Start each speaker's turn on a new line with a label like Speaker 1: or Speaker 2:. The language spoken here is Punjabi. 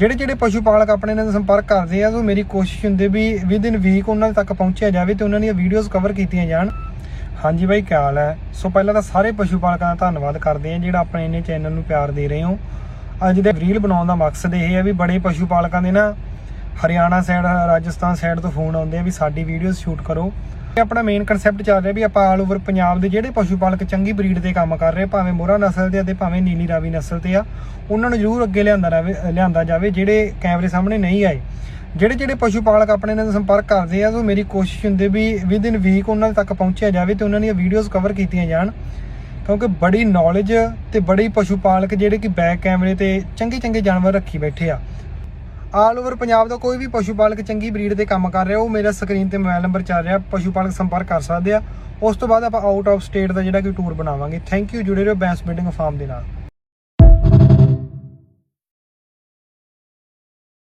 Speaker 1: ਜਿਹੜੇ ਜਿਹੜੇ ਪਸ਼ੂ ਪਾਲਕ ਆਪਣੇ ਨਾਲ ਸੰਪਰਕ ਕਰਦੇ ਆ ਸੋ ਮੇਰੀ ਕੋਸ਼ਿਸ਼ ਹੁੰਦੀ ਵੀ ਵਿਦ ਇਨ ਵੀਕ ਉਹਨਾਂ ਤੱਕ ਪਹੁੰਚਿਆ ਜਾਵੇ ਤੇ ਉਹਨਾਂ ਦੀਆਂ ਵੀਡੀਓਜ਼ ਕਵਰ ਕੀਤੀਆਂ ਜਾਣ। ਹਾਂਜੀ ਬਾਈ, ਕੀ ਹਾਲ ਹੈ? ਸੋ ਪਹਿਲਾਂ ਤਾਂ ਸਾਰੇ ਪਸ਼ੂ ਪਾਲਕਾਂ ਦਾ ਧੰਨਵਾਦ ਕਰਦੇ ਆ ਜਿਹੜਾ ਆਪਣੇ ਇਹਨੇ ਚੈਨਲ ਨੂੰ ਪਿਆਰ ਦੇ ਰਹੇ ਹੋ। ਅੱਜ ਦੇ ਰੀਲ ਬਣਾਉਣ ਦਾ ਮਕਸਦ ਇਹ ਹੈ ਵੀ ਬੜੇ ਪਸ਼ੂ ਪਾਲਕਾਂ ਦੇ ਨਾ ਹਰਿਆਣਾ ਸਾਈਡ ਰਾਜਸਥਾਨ ਸਾਈਡ ਤੋਂ ਫੋਨ ਆਉਂਦੇ ਆ ਵੀ ਸਾਡੀ ਵੀਡੀਓਜ਼ ਸ਼ੂਟ ਕਰੋ। ਆਪਣਾ ਮੇਨ ਕਨਸੈਪਟ ਚੱਲ ਰਿਹਾ ਵੀ ਆਪਾਂ ਆਲ ਓਵਰ ਪੰਜਾਬ ਦੇ ਜਿਹੜੇ ਪਸ਼ੂ ਪਾਲਕ ਚੰਗੀ ਬਰੀਡ ਤੇ ਕੰਮ ਕਰ ਰਹੇ ਭਾਵੇਂ ਮੋਹਰਾ ਨਸਲ ਦੇ ਅਤੇ ਭਾਵੇਂ ਨੀਲੀ ਰਾਵੀ ਨਸਲ ਤੇ ਆ, ਉਹਨਾਂ ਨੂੰ ਜ਼ਰੂਰ ਅੱਗੇ ਲਿਆਂਦਾ ਰਵੇ ਲਿਆਂਦਾ ਜਾਵੇ, ਜਿਹੜੇ ਕੈਮਰੇ ਸਾਹਮਣੇ ਨਹੀਂ ਆਏ। ਜਿਹੜੇ ਜਿਹੜੇ ਪਸ਼ੂ ਪਾਲਕ ਆਪਣੇ ਨਾਲ ਸੰਪਰਕ ਕਰਦੇ ਆ ਸੋ ਮੇਰੀ ਕੋਸ਼ਿਸ਼ ਹੁੰਦੀ ਵੀ ਵਿਦ ਇਨ ਵੀਕ ਉਹਨਾਂ ਤੱਕ ਪਹੁੰਚਿਆ ਜਾਵੇ ਤੇ ਉਹਨਾਂ ਦੀਆਂ ਵੀਡੀਓਜ਼ ਕਵਰ ਕੀਤੀਆਂ ਜਾਣ। ਕਿਉਂਕਿ ਬੜੀ ਨੌਲੇਜ ਤੇ ਬੜੀ ਪਸ਼ੂ ਪਾਲਕ ਜਿਹੜੇ ਕਿ ਬੈਕ ਕੈਮਰੇ ਤੇ ਚੰਗੇ ਚੰਗੇ ਜਾਨਵਰ ਰੱਖੀ ਬੈਠੇ ਆ। ਆਲ ਓਵਰ ਪੰਜਾਬ ਦਾ ਕੋਈ ਵੀ ਪਸ਼ੂ ਪਾਲਕ ਚੰਗੀ ਬਰੀਡ ਤੇ ਕੰਮ ਕਰ ਰਿਹਾ, ਉਹ ਮੇਰਾ ਸਕਰੀਨ ਤੇ ਮੋਬਾਈਲ ਨੰਬਰ ਚੱਲ ਰਿਹਾ, ਪਸ਼ੂ ਪਾਲਕ ਸੰਪਰਕ ਕਰ ਸਕਦੇ ਆ। ਉਸ ਤੋਂ ਬਾਅਦ ਆਪਾਂ ਆਊਟ ਆਫ ਸਟੇਟ ਦਾ ਜਿਹੜਾ ਕਿ ਟੂਰ ਬਣਾਵਾਂਗੇ। ਥੈਂਕ ਯੂ ਜੁੜੇ ਰਹੋ ਬੈਂਸ ਬਿਲਡਿੰਗ ਫਾਰਮ ਦੇ ਨਾਲ।